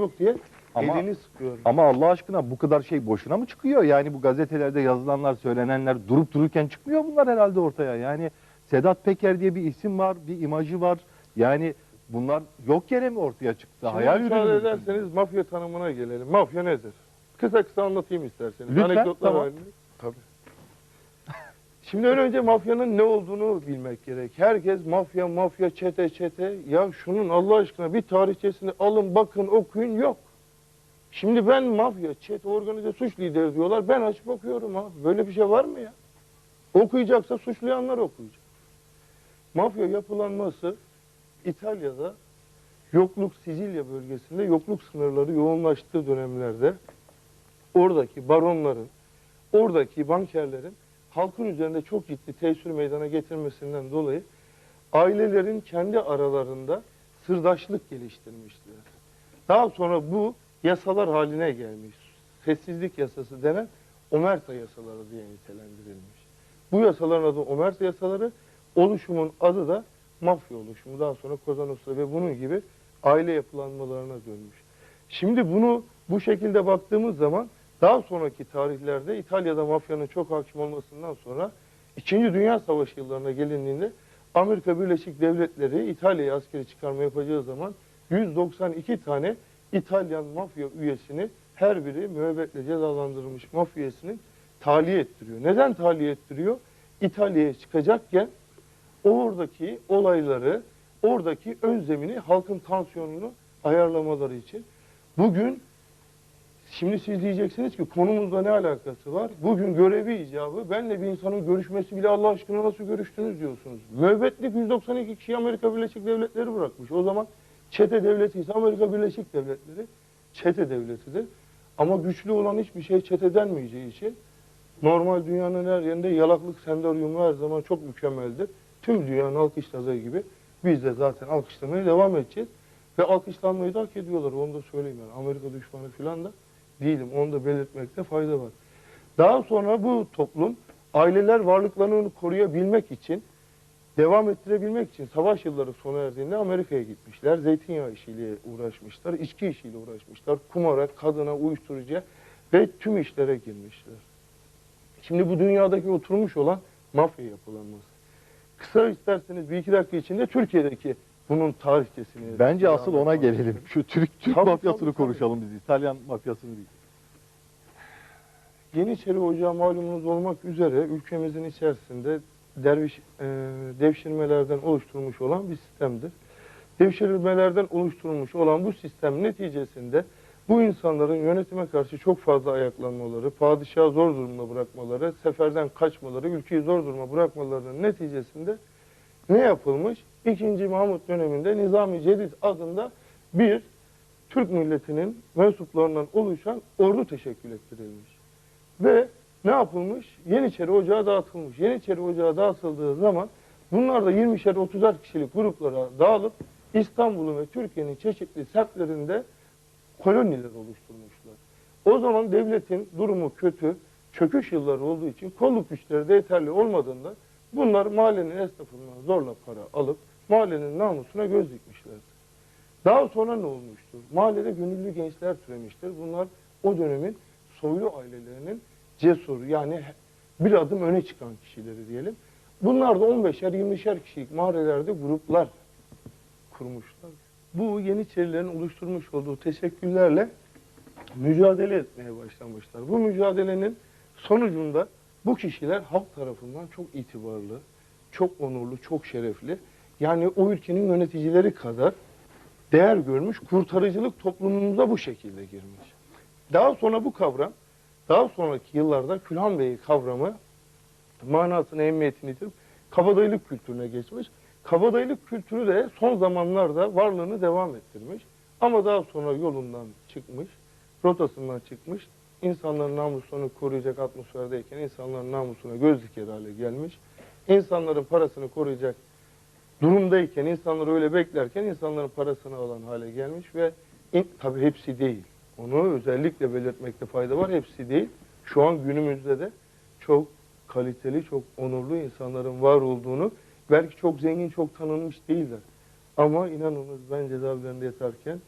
yok diye Ama- elini sıkıyor. Ama Allah aşkına bu kadar şey boşuna mı çıkıyor? Yani bu gazetelerde yazılanlar, söylenenler durup dururken çıkmıyor bunlar herhalde ortaya. Yani Sedat Peker diye bir isim var, bir imajı var. Yani bunlar yok yere mi ortaya çıktı? Şimdi Hayal müsaade ürünü mü? ederseniz mafya tanımına gelelim. Mafya nedir? Kısa kısa anlatayım isterseniz. Lütfen, Anekdotlar tamam. halinde. Tabii. Şimdi ön önce mafyanın ne olduğunu bilmek gerek. Herkes mafya, mafya, çete, çete. Ya şunun Allah aşkına bir tarihçesini alın, bakın, okuyun. Yok. Şimdi ben mafya, çete, organize suç lideri diyorlar. Ben açıp okuyorum abi. Böyle bir şey var mı ya? Okuyacaksa suçlayanlar okuyacak. Mafya yapılanması İtalya'da yokluk Sicilya bölgesinde yokluk sınırları yoğunlaştığı dönemlerde oradaki baronların, oradaki bankerlerin halkın üzerinde çok ciddi tesir meydana getirmesinden dolayı ailelerin kendi aralarında sırdaşlık geliştirmişler. Daha sonra bu yasalar haline gelmiş. Sessizlik yasası denen Omerta yasaları diye nitelendirilmiş. Bu yasaların adı Omerta yasaları, oluşumun adı da mafya oluşumu. Daha sonra Cosa Nostra ve bunun gibi aile yapılanmalarına dönmüş. Şimdi bunu bu şekilde baktığımız zaman daha sonraki tarihlerde İtalya'da mafyanın çok hakim olmasından sonra İkinci Dünya Savaşı yıllarına gelindiğinde Amerika Birleşik Devletleri İtalya'ya askeri çıkarma yapacağı zaman 192 tane İtalyan mafya üyesini her biri müebbetle cezalandırılmış mafya üyesinin tahliye ettiriyor. Neden tahliye ettiriyor? İtalya'ya çıkacakken oradaki olayları, oradaki ön zemini, halkın tansiyonunu ayarlamaları için. Bugün, şimdi siz diyeceksiniz ki konumuzla ne alakası var? Bugün görevi icabı, benle bir insanın görüşmesi bile Allah aşkına nasıl görüştünüz diyorsunuz. Müebbetlik 192 kişi Amerika Birleşik Devletleri bırakmış. O zaman çete devleti ise Amerika Birleşik Devletleri çete devletidir. Ama güçlü olan hiçbir şey çete denmeyeceği için normal dünyanın her yerinde yalaklık sendaryumu her zaman çok mükemmeldir. Tüm dünyanın alkışladığı gibi biz de zaten alkışlamaya devam edeceğiz. Ve alkışlanmayı da hak ediyorlar. Onu da söyleyeyim yani. Amerika düşmanı falan da değilim. Onu da belirtmekte fayda var. Daha sonra bu toplum aileler varlıklarını koruyabilmek için devam ettirebilmek için savaş yılları sona erdiğinde Amerika'ya gitmişler. Zeytinyağı işiyle uğraşmışlar, içki işiyle uğraşmışlar. Kumara, kadına, uyuşturucuya ve tüm işlere girmişler. Şimdi bu dünyadaki oturmuş olan mafya yapılanması. Kısa isterseniz bir iki dakika içinde Türkiye'deki bunun tarihçesini... Bence asıl ona gelelim. Şu Türk Türk Tabii, mafyasını tabii, tabii. konuşalım biz. İtalyan mafyasını değil. Yeniçeri Ocağı malumunuz olmak üzere ülkemizin içerisinde derviş e, devşirmelerden oluşturulmuş olan bir sistemdir. Devşirmelerden oluşturulmuş olan bu sistem neticesinde bu insanların yönetime karşı çok fazla ayaklanmaları, padişahı zor durumda bırakmaları, seferden kaçmaları, ülkeyi zor duruma bırakmalarının neticesinde ne yapılmış? İkinci Mahmut döneminde Nizami Cedid adında bir Türk milletinin mensuplarından oluşan ordu teşekkül ettirilmiş. Ve ne yapılmış? Yeniçeri Ocağı dağıtılmış. Yeniçeri Ocağı dağıtıldığı zaman bunlar da 20'şer 30'ar kişilik gruplara dağılıp İstanbul'un ve Türkiye'nin çeşitli semtlerinde koloniler oluşturmuşlar. O zaman devletin durumu kötü, çöküş yılları olduğu için kolluk güçleri de yeterli olmadığında bunlar mahallenin esnafından zorla para alıp mahallenin namusuna göz dikmişlerdi. Daha sonra ne olmuştur? Mahallede gönüllü gençler türemiştir. Bunlar o dönemin soylu ailelerinin cesur yani bir adım öne çıkan kişileri diyelim. Bunlar da 15'er 20'şer kişilik mahallelerde gruplar kurmuşlar. Bu Yeniçerilerin oluşturmuş olduğu teşekküllerle mücadele etmeye başlamışlar. Bu mücadelenin sonucunda bu kişiler halk tarafından çok itibarlı, çok onurlu, çok şerefli. Yani o ülkenin yöneticileri kadar değer görmüş, kurtarıcılık toplumumuza bu şekilde girmiş. Daha sonra bu kavram, daha sonraki yıllarda Külhan Bey kavramı manasını, ehemmiyetini yitirip kabadayılık kültürüne geçmiş. Kabadayılık kültürü de son zamanlarda varlığını devam ettirmiş. Ama daha sonra yolundan çıkmış, rotasından çıkmış. İnsanların namusunu koruyacak atmosferdeyken insanların namusuna göz diker hale gelmiş. İnsanların parasını koruyacak durumdayken, insanları öyle beklerken insanların parasını alan hale gelmiş ve in, tabii hepsi değil. Onu özellikle belirtmekte fayda var. Hepsi değil. Şu an günümüzde de çok kaliteli, çok onurlu insanların var olduğunu belki çok zengin, çok tanınmış değiller. Ama inanınız ben cezaevlerinde yatarken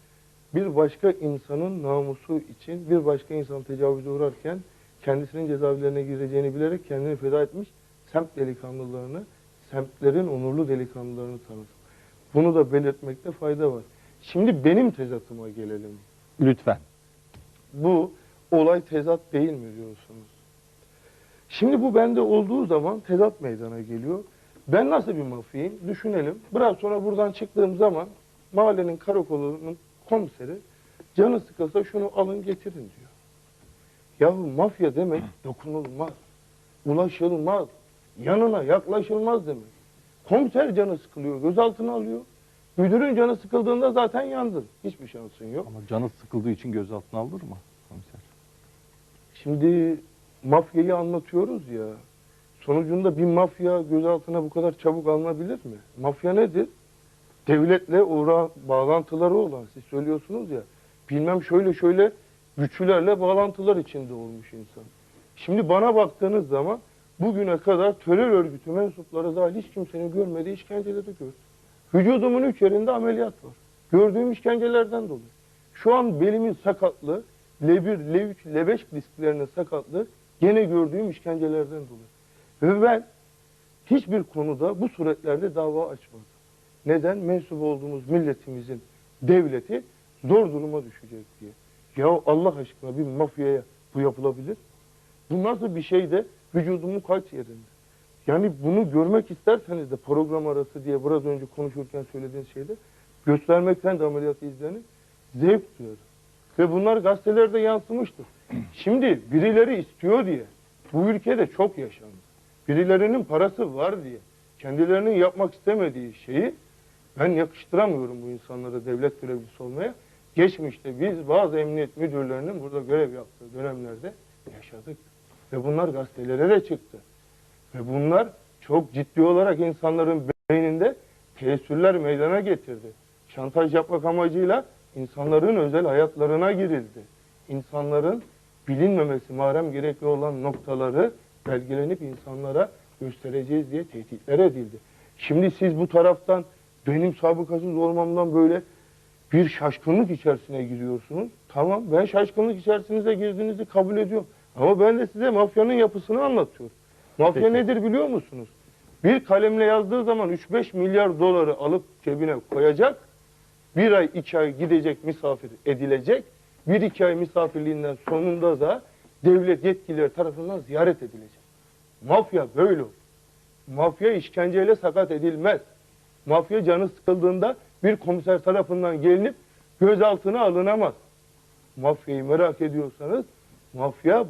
bir başka insanın namusu için bir başka insan tecavüze uğrarken kendisinin cezaevlerine gireceğini bilerek kendini feda etmiş semt delikanlılarını, semtlerin onurlu delikanlılarını tanıdım. Bunu da belirtmekte fayda var. Şimdi benim tezatıma gelelim. Lütfen. Bu olay tezat değil mi diyorsunuz? Şimdi bu bende olduğu zaman tezat meydana geliyor. Ben nasıl bir mafyayım? Düşünelim. Biraz sonra buradan çıktığım zaman mahallenin karakolunun komiseri canı sıkılsa şunu alın getirin diyor. Yahu mafya demek dokunulmaz, ulaşılmaz, yanına yaklaşılmaz demek. Komiser canı sıkılıyor, gözaltına alıyor. Müdürün canı sıkıldığında zaten yandın. Hiçbir şansın yok. Ama canı sıkıldığı için gözaltına alır mı komiser? Şimdi mafyayı anlatıyoruz ya. Sonucunda bir mafya gözaltına bu kadar çabuk alınabilir mi? Mafya nedir? Devletle uğra bağlantıları olan. Siz söylüyorsunuz ya. Bilmem şöyle şöyle güçlülerle bağlantılar içinde olmuş insan. Şimdi bana baktığınız zaman bugüne kadar terör örgütü mensupları dahil hiç kimsenin görmediği işkenceleri gördüm. Vücudumun üç yerinde ameliyat var. Gördüğüm işkencelerden dolayı. Şu an belimin sakatlığı, L1, L3, L5 disklerinin sakatlığı gene gördüğüm işkencelerden dolayı. Ve ben hiçbir konuda bu suretlerde dava açmadım. Neden? Mensup olduğumuz milletimizin devleti zor duruma düşecek diye. Ya Allah aşkına bir mafyaya bu yapılabilir. Bu nasıl bir şey de vücudumun kaç yerinde. Yani bunu görmek isterseniz de program arası diye biraz önce konuşurken söylediğiniz şeyde göstermekten de ameliyatı izlenin zevk duyarım. Ve bunlar gazetelerde yansımıştır. Şimdi birileri istiyor diye bu ülkede çok yaşandı. Birilerinin parası var diye kendilerinin yapmak istemediği şeyi ben yakıştıramıyorum bu insanlara devlet görevlisi olmaya. Geçmişte biz bazı emniyet müdürlerinin burada görev yaptığı dönemlerde yaşadık. Ve bunlar gazetelere de çıktı. Ve bunlar çok ciddi olarak insanların beyninde tesirler meydana getirdi. Şantaj yapmak amacıyla insanların özel hayatlarına girildi. İnsanların bilinmemesi mahrem gerekli olan noktaları belgelenip insanlara göstereceğiz diye tehditler edildi. Şimdi siz bu taraftan benim sabıkasız olmamdan böyle bir şaşkınlık içerisine giriyorsunuz. Tamam ben şaşkınlık içerisinize girdiğinizi kabul ediyorum. Ama ben de size mafyanın yapısını anlatıyorum. Mafya Peki. nedir biliyor musunuz? Bir kalemle yazdığı zaman 3-5 milyar doları alıp cebine koyacak. Bir ay, iki ay gidecek misafir edilecek. Bir iki ay misafirliğinden sonunda da devlet yetkilileri tarafından ziyaret edilecek. Mafya böyle olur. Mafya işkenceyle sakat edilmez. Mafya canı sıkıldığında bir komiser tarafından gelinip gözaltına alınamaz. Mafyayı merak ediyorsanız mafya